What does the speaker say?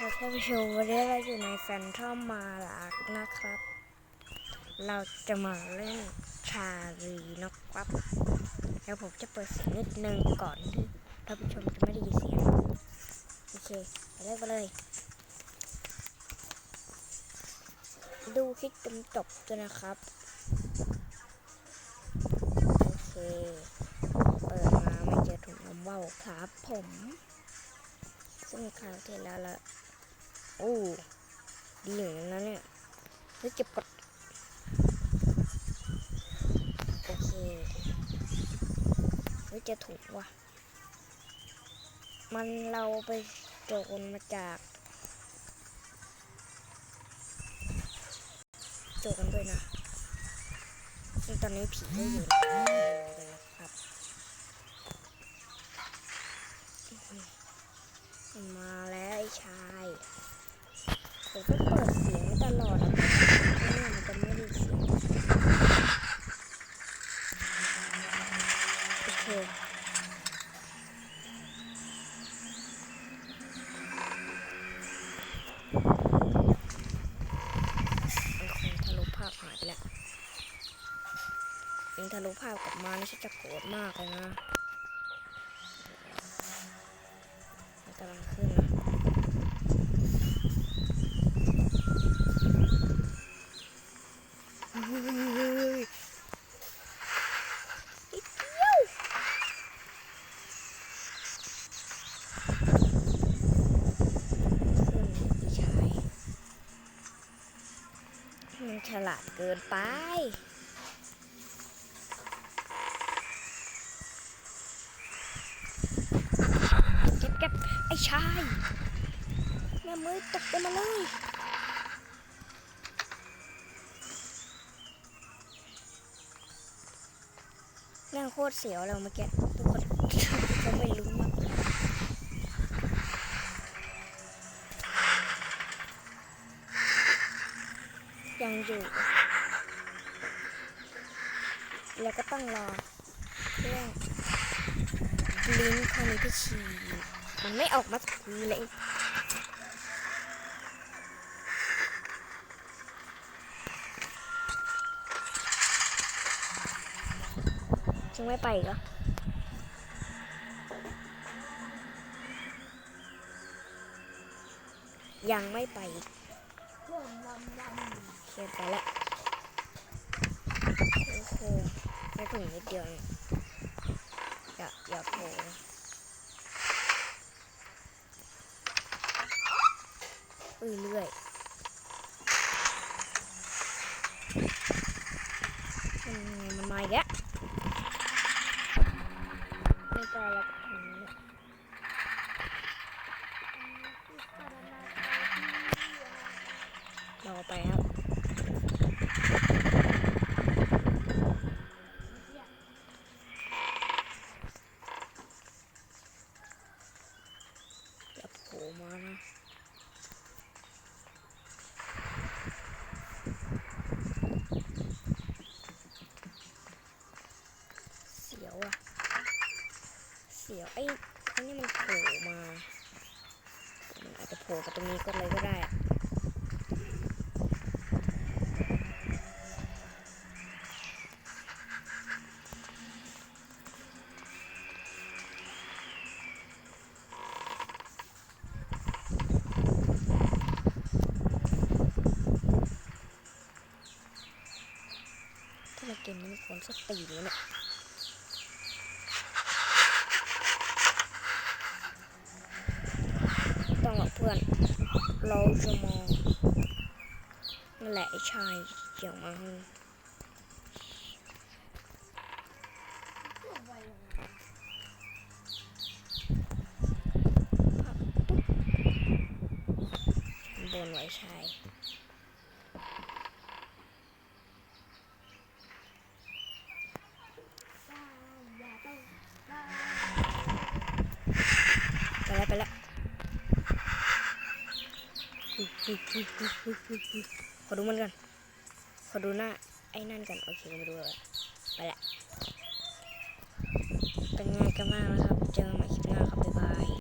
ครับท่านผู้ชมวันนี้เราอยู่ในแฟนทอมมาลักนะครับ เราจะมาเล่นชาลีนะครับแล้วผมจะเปิดเสียงนิดนึงก่อนที่ท่านผู้ชมจะไม่ได้ยินเสียง โอเคไปเริ่มกันเลย ดูคลิปจนจบด้วยนะครับ โอเค เปิดมาไม่เจอถุงนมว่าวครับผมซึ่งคราวที่แล้วละ โอ้ดีอย่างนั้นเนี่ยเฮ้ยเก็บกดโอเคเฮ้ยเจะถูกว่ะ มันเราไปโจรมาจากโจกันด้วยนะซึ่งตอนนี้ผีก็อยู่ในนะครับมาแล้ว ผมก็เปิดเสียงตลอดนะเนี่ยมันจะไม่ได้เสียงโอเคมันคงทะลุภาพหายไปแล้วยิงทะลุภาพกลับมานี่ฉันจะโกรธมากเลยนะมันกำลังขึ้นนะ ฉลาดเกินไปเก็บเก็บไอ้ชายแม่มือตกไปมาเลยแม่งโคตรเสียวเลยเมื่อกี้ อยู่ แล้วก็ต้องรอเรื่องลิงก์เข้าในพิชีมันไม่ออกมาสักทีเลยจึงไม่ไปกเหรอยังไม่ไป เขียนไปแล้วโอ้โหไม่ถึงนิดเดียวเนี่ยอย่าอย่าโผล่เรื่อยมันมันมาแล้วไม่ไปแล้วก็ถึงแล้วรอไปครับ อย่าโผล่มานะ เสียวอะเสียวไอ้ไอ้นี่มันโผล่มา มัน อาจจะโผล่มาตรงนี้ก็เลยก็ได้เกมนี้มันควรสักตีนี้เนี่ย เพื่อน เราจะมองนั่นแหละไอ้ชายเกี่ยวมาบนไว้ชาย ไปแล้วไปแล้วอุ๊ยอุ๊ยอุ๊ยอุ๊ยอุ๊ยอุ๊ยอุ๊ย ขอดูมันกัน ขอดูหน้าไอ้นั่นกัน โอเคมาดูเลยไปละ เป็นไงกันบ้างนะครับ เจอกันใหม่คลิปหน้าครับ บ๊ายบาย